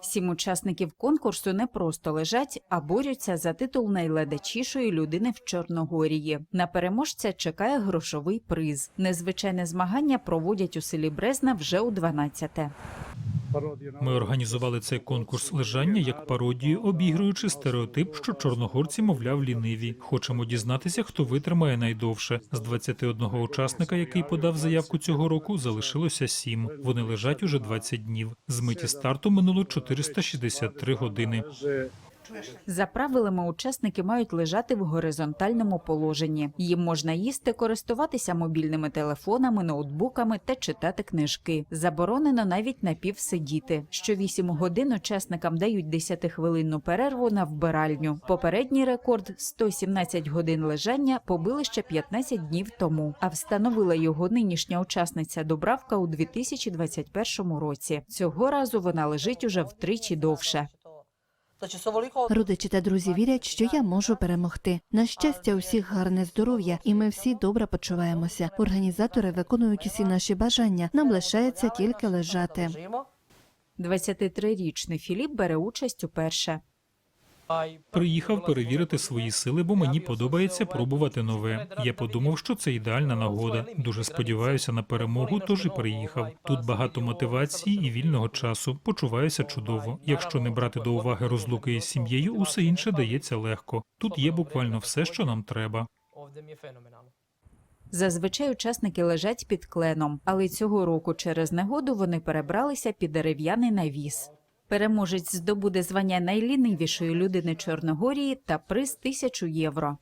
Сім учасників конкурсу не просто лежать, а борються за титул найледачішої людини в Чорногорії. На переможця чекає грошовий приз. Незвичайне змагання проводять у селі Брезна вже у 12-те. Ми організували цей конкурс лежання як пародію, обігруючи стереотип, що чорногорці, мовляв, ліниві. Хочемо дізнатися, хто витримає найдовше. З 21 учасника, який подав заявку цього року, залишилося 7. Вони лежать уже 20 днів. З миті старту минуло 463 години. За правилами, учасники мають лежати в горизонтальному положенні. Їм можна їсти, користуватися мобільними телефонами, ноутбуками та читати книжки. Заборонено навіть напівсидіти. Що 8 годин учасникам дають 10-хвилинну перерву на вбиральню. Попередній рекорд 117 годин лежання побили ще 15 днів тому. А встановила його нинішня учасниця Добравка у 2021 році. Цього разу вона лежить уже втричі довше. Родичі та друзі вірять, що я можу перемогти. На щастя, усіх гарне здоров'я, і ми всі добре почуваємося. Організатори виконують усі наші бажання. Нам лишається тільки лежати. 23-річний Філіп бере участь уперше. Приїхав перевірити свої сили, бо мені подобається пробувати нове. Я подумав, що це ідеальна нагода. Дуже сподіваюся на перемогу, тож і приїхав. Тут багато мотивації і вільного часу. Почуваюся чудово. Якщо не брати до уваги розлуки із сім'єю, усе інше дається легко. Тут є буквально все, що нам треба. Зазвичай учасники лежать під кленом, але цього року через негоду вони перебралися під дерев'яний навіс. Переможець здобуде звання найлінивішої людини Чорногорії та приз тисячу євро.